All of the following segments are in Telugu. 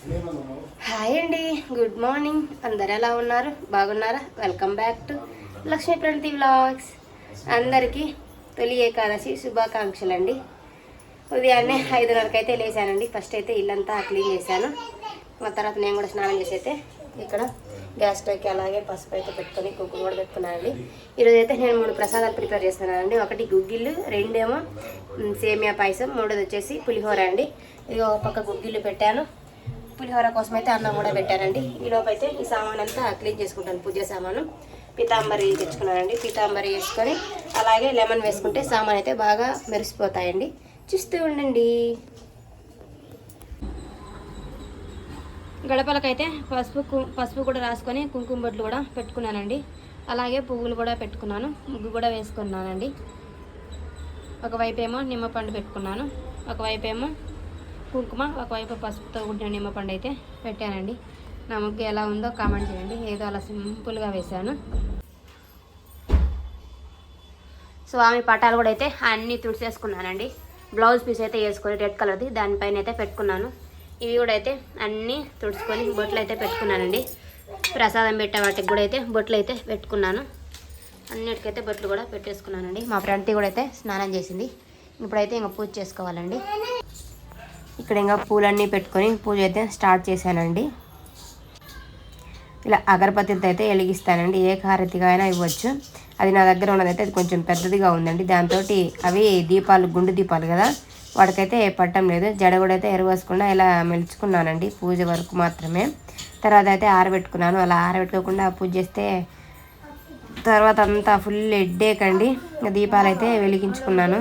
హాయ్ అండి గుడ్ మార్నింగ్. అందరు ఎలా ఉన్నారు? బాగున్నారా? Welcome back to Lakshmi Pranathi vlogs. అందరికీ తొలి ఏకాదశి శుభాకాంక్షలు అండి ఉదయాన్నే ఐదున్నరకు అయితే లేచానండి. ఫస్ట్ అయితే ఇల్లంతా క్లీన్ చేశాను. ఆ తర్వాత నేను కూడా స్నానం చేసి అయితే ఇక్కడ గ్యాస్ స్టవ్కి అలాగే పసుపు అయితే పెట్టుకొని కుంకుమ కూడా పెట్టుకున్నానండి. ఈరోజు అయితే నేను మూడు ప్రసాదాలు ప్రిపేర్ చేస్తున్నానండి. ఒకటి గుగ్గిళ్ళు రెండేమో సేమియా పాయసం మూడోది వచ్చేసి పులిహోర అండి. ఇది ఒక పక్క గుగ్గిళ్ళు పెట్టాను. పులిహోర కోసం అయితే అన్నం కూడా పెట్టానండి ఈ లోపు అయితే ఈ సామాన్ అంతా క్లీన్ చేసుకుంటాను పూజ సామాను. పీతాంబరి తెచ్చుకున్నానండి. పీతాంబరి వేసుకొని అలాగే లెమన్ వేసుకుంటే సామాన్ అయితే బాగా మెరిసిపోతాయండి. చూస్తూ ఉండండి. గడపలకైతే పసుపు పసుపు కూడా రాసుకొని కుంకుమ బొట్లు కూడా పెట్టుకున్నానండి. అలాగే పువ్వులు కూడా పెట్టుకున్నాను. ముగ్గు కూడా వేసుకున్నానండి. ఒకవైపు ఏమో నిమ్మపండు పెట్టుకున్నాను. ఒకవైపు ఏమో కుంకుమ ఒకవైపు పసుపుతో కూడిన నిమ్మపండు అయితే పెట్టానండి. నా ముగ్గు ఎలా ఉందో కామెంట్ చేయండి. ఏదో అలా సింపుల్గా వేశాను. స్వామి పటాలు కూడా అయితే అన్నీ తుడిచేసుకున్నానండి బ్లౌజ్ పీస్ అయితే వేసుకొని రెడ్ కలర్ది దానిపైన అయితే పెట్టుకున్నాను. ఇవి కూడా అయితే అన్నీ తుడుచుకొని బొట్లు అయితే పెట్టుకున్నానండి. ప్రసాదం పెట్టే వాటికి కూడా అయితే బొట్లు అయితే పెట్టుకున్నాను. అన్నిటికైతే బొట్లు కూడా పెట్టేసుకున్నానండి. మా ఫ్రెండ్కి కూడా అయితే స్నానం చేసింది. ఇప్పుడైతే ఇంకా పూజ చేసుకోవాలండి. ఇక్కడ ఇంకా పూలన్నీ పెట్టుకొని పూజ అయితే స్టార్ట్ చేశానండి. ఇలా అగరబత్తితో అయితే వెలిగిస్తానండి. ఏ కారతిగా అయినా ఇవ్వచ్చు. అది నా దగ్గర ఉన్నదైతే అది కొంచెం పెద్దదిగా ఉందండి. దాంతో అవి దీపాలు గుండు దీపాలు కదా వాడికైతే పట్టం లేదు. జడ కూడా అయితే ఎరవేసుకుండా ఇలా మెలుచుకున్నానండి పూజ వరకు మాత్రమే. తర్వాత అయితే ఆరబెట్టుకున్నాను. అలా ఆరబెట్టుకోకుండా పూజ చేస్తే తర్వాత అంతా ఫుల్ ఎడ్డేకండి అండి. దీపాలు అయితే వెలిగించుకున్నాను.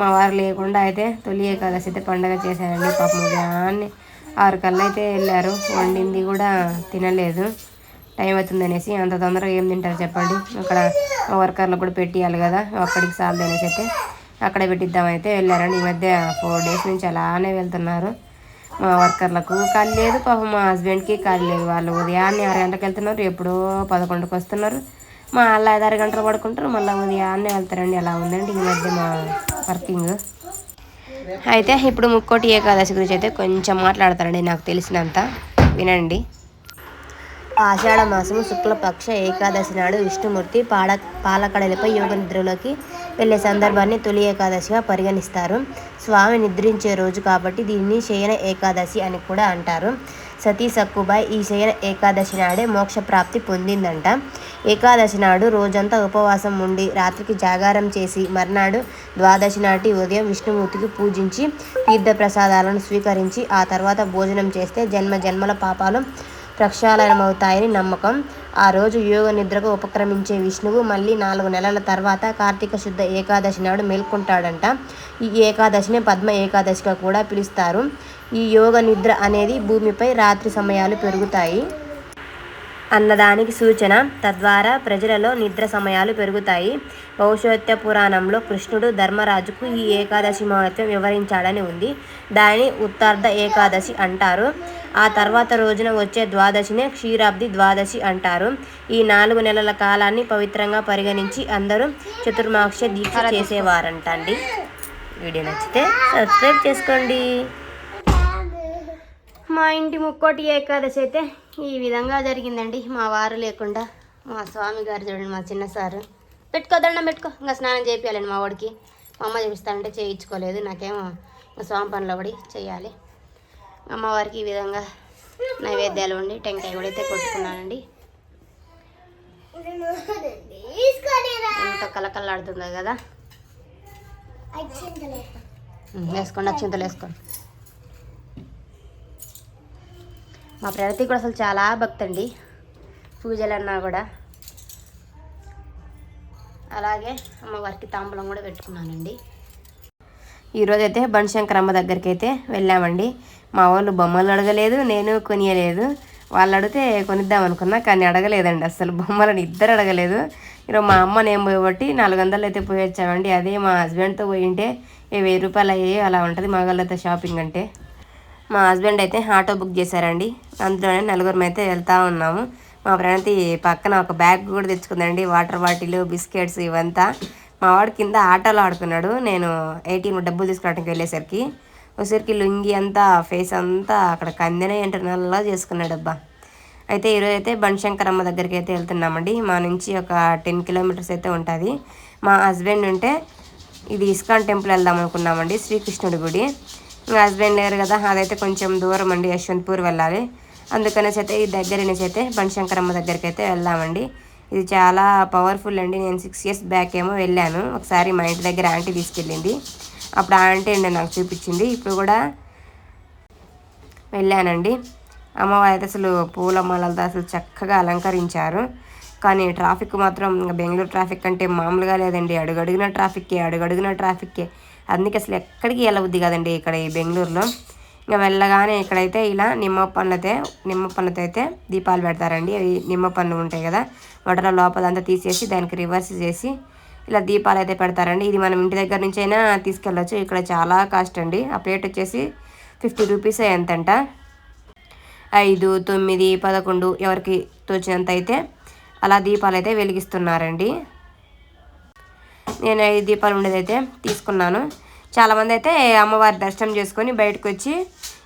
మా వారు లేకుండా అయితే తొలి ఏకాదశి అయితే పండగ చేశారండి. పాపం ఉదయాన్నే ఆరు కల్లా అయితే వెళ్ళారు. వండింది కూడా తినలేదు. టైం అవుతుందనేసి అంత తొందరగా ఏం తింటారు చెప్పండి. అక్కడ వర్కర్లు వర్కర్లకు కూడా పెట్టియాలి కదా. అక్కడికి సాలదు అనేసి అయితే అక్కడ పెట్టిద్దామైతే వెళ్ళారండి. ఈ మధ్య ఫోర్ డేస్ నుంచి అలానే వెళ్తున్నారు మా వర్కర్లకు. ఖాళీ లేదు పాపం మా హస్బెండ్కి ఖాళీ లేదు. వాళ్ళు ఉదయాన్నే ఆరు గంటలకు వెళ్తున్నారు. ఎప్పుడో పదకొండుకి వస్తున్నారు. మా వాళ్ళు ఐదారు గంటలు పడుకుంటారు. మళ్ళీ ఉదయాన్నే వెళ్తారండి. అలా ఉందండి ఈ మధ్య మా వర్కింగ్ అయితే ఇప్పుడు ముక్కోటి ఏకాదశి గురించి అయితే కొంచెం మాట్లాడతారండి నాకు తెలిసినంత. వినండి. ఆషాఢ మాసము శుక్లపక్ష ఏకాదశి నాడు విష్ణుమూర్తి పాడ పాలకడలపై యోగ నిద్రలోకి వెళ్ళే సందర్భాన్ని తొలి ఏకాదశిగా పరిగణిస్తారు. స్వామి నిద్రించే రోజు కాబట్టి దీన్ని శయన ఏకాదశి అని కూడా అంటారు. సతీ సక్కుబాయ్ ఈ శయన ఏకాదశి నాడే మోక్ష ప్రాప్తి పొందిందంట. ఏకాదశి నాడు రోజంతా ఉపవాసం ఉండి రాత్రికి జాగారం చేసి మర్నాడు ద్వాదశి నాటి ఉదయం విష్ణుమూర్తికి పూజించి తీర్థ ప్రసాదాలను స్వీకరించి ఆ తర్వాత భోజనం చేస్తే జన్మ జన్మల పాపాలు ప్రక్షాళనమవుతాయని నమ్మకం. ఆ రోజు యోగ నిద్రకు ఉపక్రమించే విష్ణువు మళ్ళీ నాలుగు నెలల తర్వాత కార్తీక శుద్ధ ఏకాదశి నాడు మేల్కొంటాడంట. ఈ ఏకాదశిని పద్మ ఏకాదశిగా కూడా పిలుస్తారు. ఈ యోగ నిద్ర అనేది భూమిపై రాత్రి సమయాలు పెరుగుతాయి. అన్నదానికి సూచన తద్వారా ప్రజలలో నిద్ర సమయాలు పెరుగుతాయి. భవిష్యత్య పురాణంలో కృష్ణుడు ధర్మరాజుకు ఈ ఏకాదశి మహత్వం వివరించాడని ఉంది. దానిని ఉత్తార్ధ ఏకాదశి అంటారు. ఆ తర్వాత రోజున వచ్చే ద్వాదశినే క్షీరాబ్ది ద్వాదశి అంటారు. ఈ నాలుగు నెలల కాలాన్ని పవిత్రంగా పరిగణించి అందరూ చతుర్మాక్ష దీక్ష చేసేవారంట అండి వీడియో నచ్చితే సబ్స్క్రైబ్ చేసుకోండి. మా ఇంటి ముక్కోటి ఏకాదశి అయితే ఈ విధంగా జరిగిందండి. మా వారు లేకుండా మా స్వామి గారు చూడండి మా చిన్న సారు. పెట్టుకో దండం పెట్టుకో. ఇంకా స్నానం చేయించాలండి మా వాడికి. మా అమ్మ చేపిస్తానంటే చేయించుకోలేదు. నాకేమో ఇంకా స్వామి పనులు పడి చేయాలి. అమ్మవారికి ఈ విధంగా నైవేద్యాలు ఉండి టెంకాయ కూడా అయితే కొట్టుకున్నానండి. ఎంత కలకల్లాడుతుందో కదా. వేసుకోండి అక్షింతలు వేసుకోండి. మా ప్రగతి కూడా అసలు చాలా భక్తండి. పూజలన్నా కూడా. అలాగే అమ్మవారికి తాంబూలం కూడా పెట్టుకున్నానండి. ఈరోజైతే బనశంకరమ్మ దగ్గరికి అయితే వెళ్ళామండి. మా వాళ్ళు బొమ్మలు అడగలేదు నేను కొనియలేదు. వాళ్ళు అడిగితే కొనిద్దాం అనుకున్నా కానీ అడగలేదండి. అసలు బొమ్మలను ఇద్దరు అడగలేదు. ఈరోజు మా అమ్మ నేను పోయబట్టి నాలుగు వందలు అయితే పోయి వచ్చామండి. అదే మా హస్బెండ్తో పోయింటే ఏ వెయ్యి రూపాయలు అయ్యాయి అలా ఉంటుంది మగళ్ళతో షాపింగ్ అంటే. మా హస్బెండ్ అయితే ఆటో బుక్ చేశారండి. అందులోనే నలుగురం అయితే వెళ్తా ఉన్నాము. మా ప్రణతి పక్కన ఒక బ్యాగ్ కూడా తెచ్చుకుందండి. వాటర్ బాటిల్ బిస్కెట్స్ ఇవంతా. మా వాడు కింద ఆటోలో ఆడుకున్నాడు. నేను ఏటీఎం డబ్బులు తీసుకురావడానికి వెళ్ళేసరికి ఒకసారికి లుంగి అంతా ఫేస్ అంతా అక్కడ కందెనే అంటారు నల్లా చేసుకున్నాడు అబ్బా అయితే ఈరోజు అయితే బనశంకరమ్మ దగ్గరికి అయితే వెళ్తున్నామండి. మా నుంచి ఒక టెన్ కిలోమీటర్స్ అయితే ఉంటుంది. మా హస్బెండ్ ఉంటే ఇది ఇస్కాన్ టెంపుల్ వెళ్దాం అనుకున్నామండి. శ్రీకృష్ణుడి గుడి. మా హస్బెండ్ లేరు కదా అదైతే కొంచెం దూరం అండి యశ్వంత్పూర్ వెళ్ళాలి. అందుకనేసి అయితే ఈ దగ్గర నుంచి అయితే బనశంకరమ్మ దగ్గరికి అయితే వెళ్దామండి. ఇది చాలా పవర్ఫుల్ అండి. నేను సిక్స్ ఇయర్స్ బ్యాక్ ఏమో వెళ్ళాను. ఒకసారి మా ఇంటి దగ్గర ఆంటీ తీసుకెళ్ళింది. అప్పుడు ఆంటీ అండి నాకు చూపించింది. ఇప్పుడు కూడా వెళ్ళానండి. అమ్మవారి అయితే అసలు పూల మాలలతో అసలు చక్కగా అలంకరించారు. కానీ ట్రాఫిక్ మాత్రం ఇంకా బెంగళూరు ట్రాఫిక్ అంటే మామూలుగా లేదండి. అడుగడుగున ట్రాఫిక్కే అడుగడుగున ట్రాఫిక్కే. అందుకే అసలు ఎక్కడికి వెళ్ళవద్ది కదండి ఇక్కడ ఈ బెంగళూరులో. ఇంకా వెళ్ళగానే ఇక్కడైతే ఇలా నిమ్మ పండ్లతో నిమ్మ పండ్లతో అయితే దీపాలు పెడతారండి. అవి నిమ్మ పండ్లు ఉంటాయి కదా వాటిలో లోపలంతా తీసేసి దానికి రివర్స్ చేసి ఇలా దీపాలు అయితే పెడతారండి. ఇది మనం ఇంటి దగ్గర నుంచి అయినా తీసుకెళ్ళచ్చు. ఇక్కడ చాలా కాస్ట్ అండి. ఆ ప్లేట్ వచ్చేసి ఫిఫ్టీ రూపీస్ ఎంతంట. ఐదు తొమ్మిది పదకొండు ఎవరికి తోచినంత అయితే అలా దీపాలు అయితే వెలిగిస్తున్నారండి. నేను ఐదు దీపాలు ఉండేదైతే తీసుకున్నాను. చాలామంది అయితే అమ్మవారి దర్శనం చేసుకొని బయటకు వచ్చి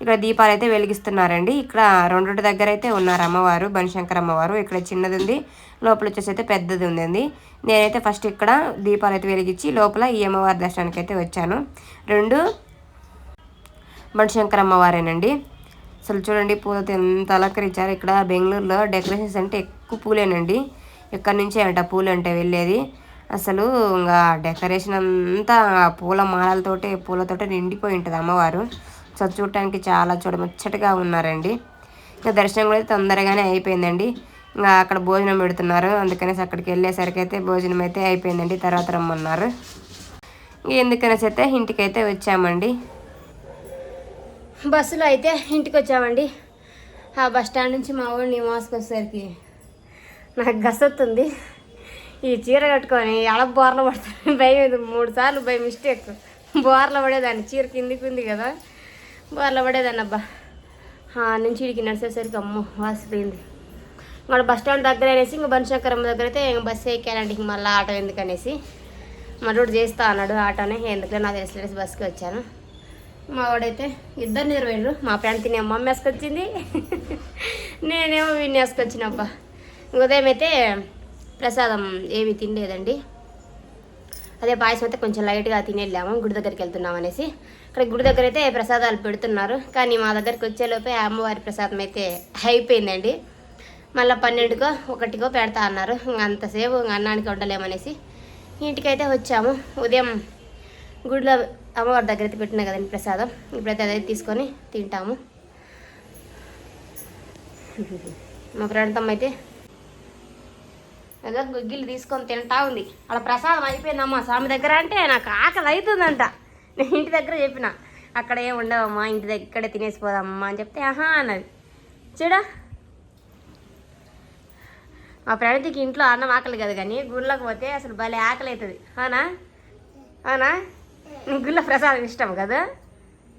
ఇక్కడ దీపాలు అయితే వెలిగిస్తున్నారండి. ఇక్కడ రెండు దగ్గర అయితే ఉన్నారు అమ్మవారు బనశంకర్ అమ్మవారు. ఇక్కడ చిన్నది ఉంది లోపల వచ్చేసి అయితే పెద్దది ఉందండి నేనైతే ఫస్ట్ ఇక్కడ దీపాలు అయితే వెలిగించి లోపల ఈ అమ్మవారి దర్శనానికి అయితే వచ్చాను. రెండు బనశంకర్ అమ్మవారేనండి. అసలు చూడండి పూలతో ఎంత అలంకరించారు. ఇక్కడ బెంగళూరులో డెకరేషన్స్ అంటే ఎక్కువ పూలేనండి. ఎక్కడి నుంచే అంట పూలు అంటే వెళ్ళేది. అసలు ఇంకా డెకరేషన్ అంతా పూల మాలలతోటే పూలతోటే నిండిపోయి ఉంటుంది అమ్మవారు. సో చూడటానికి చాలా చూడముచ్చటగా ఉన్నారండి. ఇంకా దర్శనం కూడా తొందరగానే అయిపోయిందండి. ఇంకా అక్కడ భోజనం పెడుతున్నారు. అందుకనేసి అక్కడికి వెళ్ళేసరికి అయితే భోజనం అయితే అయిపోయిందండి. తర్వాత రమ్మన్నారు. ఎందుకనేసి అయితే ఇంటికైతే వచ్చామండి. బస్సులో అయితే ఇంటికి వచ్చామండి ఆ బస్ స్టాండ్ నుంచి మా ఊరిని మోసుకొచ్చేసరికి నాకు గసొత్తుంది. ఈ చీర కట్టుకొని ఎడ బోర్ల పడతాను భయం ఇది. మూడు సార్లు బై మిస్టేక్ బోర్ల పడేదాన్ని. చీర కిందికి ఉంది కదా. బోర్ల పడేదాన్ని అబ్బా. నుంచి ఇడికి నడిచేసరికి అమ్మో వాసిపోయింది. మన బస్ స్టాండ్ దగ్గర అనేసి ఇంకా బనశంకరమ్మ దగ్గర అయితే ఇంక బస్సు ఎక్కానండి. ఇంక మళ్ళీ ఆటో ఎందుకనేసి. మరోడు చేస్తా అన్నాడు ఆటోనే. ఎందుకంటే నాకు తెలిసి బస్కి వచ్చాను. మా వాడైతే ఇద్దరు నిర్వహించరు మా ఫ్రెండ్ తినే మమ్మీ వేసుకొచ్చింది నేనేమో వీడిని వేసుకొచ్చినబ్బా ఉదయం అయితే ప్రసాదం ఏమి తినలేదండి. అదే పాయసం అయితే కొంచెం లైట్గా తినేళ్ళాము గుడి దగ్గరికి వెళ్తున్నాం అనేసి. ఇక్కడ గుడి దగ్గర అయితే ప్రసాదాలు పెడుతున్నారు. కానీ మా దగ్గరికి వచ్చేలోపే అమ్మవారి ప్రసాదం అయితే అయిపోయిందండి. మళ్ళీ పన్నెండుకో ఒకటికో పెడతా అన్నారు. అంతసేపు అన్నానికి ఉండలేమనేసి ఇంటికైతే వచ్చాము. ఉదయం గుడిలో అమ్మవారి దగ్గర అయితే పెట్టినా కదండి ప్రసాదం. ఇప్పుడైతే అదైతే తీసుకొని తింటాము. మా ప్రాంతం అయితే ఏదో గుగ్గిలు తీసుకొని తింటా ఉంది. అలా ప్రసాదం అయిపోయిందమ్మా. స్వామి దగ్గర అంటే నాకు ఆకలి అవుతుందంట నేను ఇంటి దగ్గర చెప్పిన. అక్కడ ఏం ఉండవమ్మా ఇంటి దగ్గర ఇక్కడే తినేసిపోదామమ్మా అని చెప్తే ఆహా అన్నది. చూడా. మా ఫ్రెండ్కి ఇంట్లో అన్నం ఆకలి కదా కానీ గుళ్ళకి పోతే అసలు భలే ఆకలి అవుతుంది. అవునా? అవునా? గుళ్ళ ప్రసాదం ఇష్టం కదా?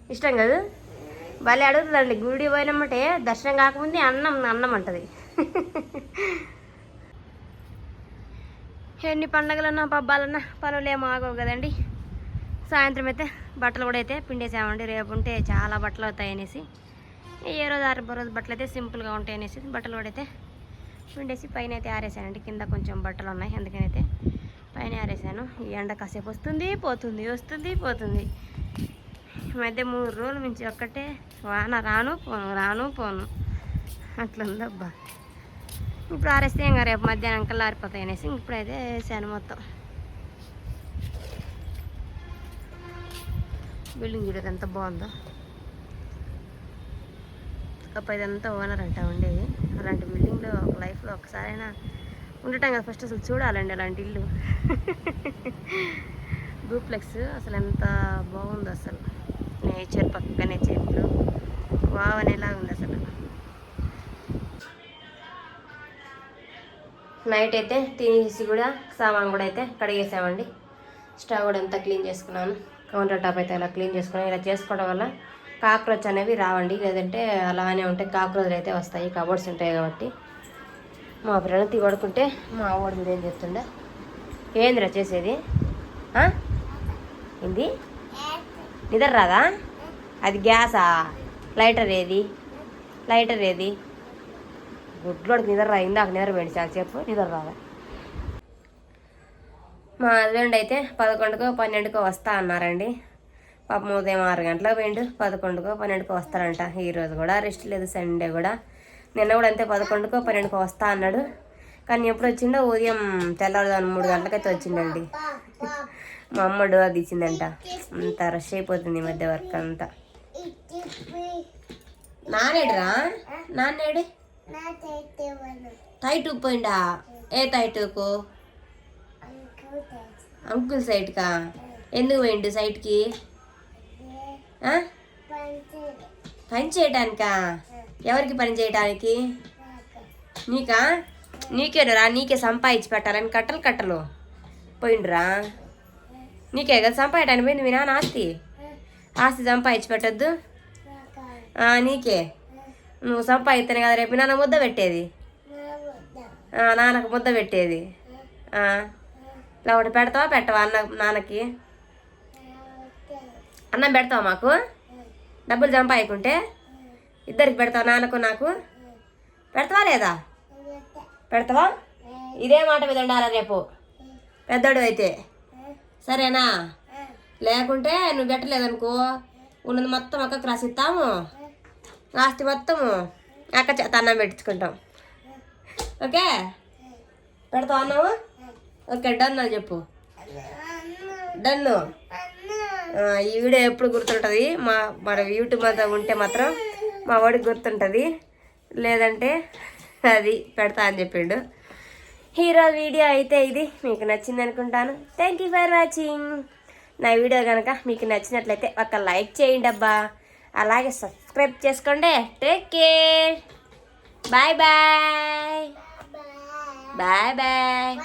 ఇష్టం కదా? భలే అడుగుతుందండి. గుడి పోయినమ్మంటే దర్శనం కాకముందే అన్నం అన్నం అంటది. ఎన్ని పండగలన్నా పబ్బాలన్నా పనులు ఏమో ఆగవు కదండి. సాయంత్రం అయితే బట్టలు కూడా అయితే పిండేసామండి. రేపు ఉంటే చాలా బట్టలు అవుతాయి అనేసి. ఏ రోజు ఆరు రోజు బట్టలు అయితే సింపుల్గా ఉంటాయి అనేసి బట్టలు కూడా అయితే పిండేసి పైన అయితే ఆరేసానండి. కింద కొంచెం బట్టలు ఉన్నాయి ఎందుకనైతే పైన ఆరేసాను. ఈ ఎండ కాసేపు వస్తుంది పోతుంది వస్తుంది పోతుంది. ఈ మధ్య మూడు రోజుల నుంచి ఒక్కటే వాన రాను పోను రాను పోను. అట్లుందబ్బా. ఇప్పుడు ఆరేస్తే ఇంకా రేపు మధ్యాహ్నం కల్లా ఆరిపోతాయి అనేసి ఇప్పుడైతే వేసాను మొత్తం. బిల్డింగ్ చూడదు ఎంత బాగుందో. అప్పుడు ఇదంతా ఓనర్ అంట ఉండేది. అలాంటి బిల్డింగ్లో ఒక లైఫ్లో ఒకసారైనా ఉండటం కదా ఫస్ట్ అసలు చూడాలండి అలాంటి ఇల్లు. డూప్లెక్స్ అసలు ఎంత బాగుందో అసలు. నేచర్ పక్కనే చెట్లు వావ్ అనేలా ఉంది అసలు నైట్ అయితే తినేసి కూడా సామాన్ కూడా అయితే కడిగేసామండి. స్టవ్ కూడా అంతా క్లీన్ చేసుకున్నాను. కౌంటర్ టాప్ అయితే అలా క్లీన్ చేసుకున్నాను. ఇలా చేసుకోవడం వల్ల కాక్రోచ్ అనేవి రావండి. లేదంటే అలానే ఉంటే కాక్రోచ్లు అయితే వస్తాయి. కబోర్డ్స్ ఉంటాయి కాబట్టి. మా ఫ్రెండ్ తీ పడుకుంటే మా ఆవిడ మీద ఏం చెప్తుండే ఏందిరా చేసేది? ఏంది? నిద్ర రాదా? అది గ్యాసా? లైటర్ ఏది? లైటర్ ఏది? గుడ్లోడికి నిద్ర రా ఇందాక నిద్ర పోయింది. చాలా నిద్ర రాలే. మా హస్బెండ్ అయితే పదకొండుకో పన్నెండుకో వస్తా అన్నారండి. పాపం ఉదయం ఆరు గంటలకు పోయిండు. పదకొండుకో పన్నెండుకో వస్తారంట. ఈరోజు కూడా రెస్ట్ లేదు. సండే కూడా. నిన్న కూడా అంతే పదకొండుకో పన్నెండుకో వస్తా అన్నాడు. కానీ ఎప్పుడు వచ్చిండో ఉదయం తెల్లవారుదాని మూడు గంటలకైతే వచ్చిండండి. మా అమ్మడు అది ఇచ్చిందంట అంత రష్ అయిపోతుంది ఈ మధ్య వర్క్ అంతా. నానేడురా నాన్నేడు? టైట్ పోయిండా ఏ టైట్కు అంకుల్ సైడ్కా ఎందుకు పోయిండు సైడ్కి ఆ? పని చేయటానికా? ఎవరికి పని చేయటానికి? నీకా? నీకేనరా? నీకే సంపాదించి పెట్టాలని కట్టలు కట్టలు. పోయిండ్రా? నీకే కదా సంపాదటానికి పోయింది మీ నాన్న ఆస్తి? ఆస్తి సంపాదించి పెట్టద్దు? నీకే. నువ్వు సంపాదిస్తేనే కదా రేపు నాన్న ముద్ద పెట్టేది? నాన్నకు ముద్ద పెట్టేది. ఇలా ఒకటి పెడతావా పెట్టవా అన్న నాన్నకి? అన్నం పెడతావా మాకు? డబ్బులు సంపాదించుకుంటే ఇద్దరికి పెడతావా నాన్నకు నాకు? పెడతావా లేదా? పెడతావా? ఇదే మాట మీద ఉండాలా రేపు? పెద్దోడు అయితే. సరేనా? లేకుంటే నువ్వు పెట్టలేదనుకో. ఉన్నది మొత్తం అక్కకు రాసిస్తాము ఆస్తి మొత్తము అక్క చేత అన్నం పెట్టించుకుంటాం. ఓకే? పెడతావు అన్నావు? ఓకే డన్ అని చెప్పు. డన్ను? ఈ వీడియో ఎప్పుడు గుర్తుంటుంది? మా మన యూట్యూబ్ అంతా ఉంటే మాత్రం మా వాడికి గుర్తుంటుంది. లేదంటే అది పెడతా అని చెప్పిండు. హీరో వీడియో అయితే ఇది. మీకు నచ్చింది అనుకుంటాను. థ్యాంక్ యూ ఫర్ వాచింగ్ నా వీడియో కనుక మీకు నచ్చినట్లయితే ఒక లైక్ చేయండి అబ్బా. అలాగే సబ్స్క్రైబ్ చేసుకోండి. Take care bye bye bye bye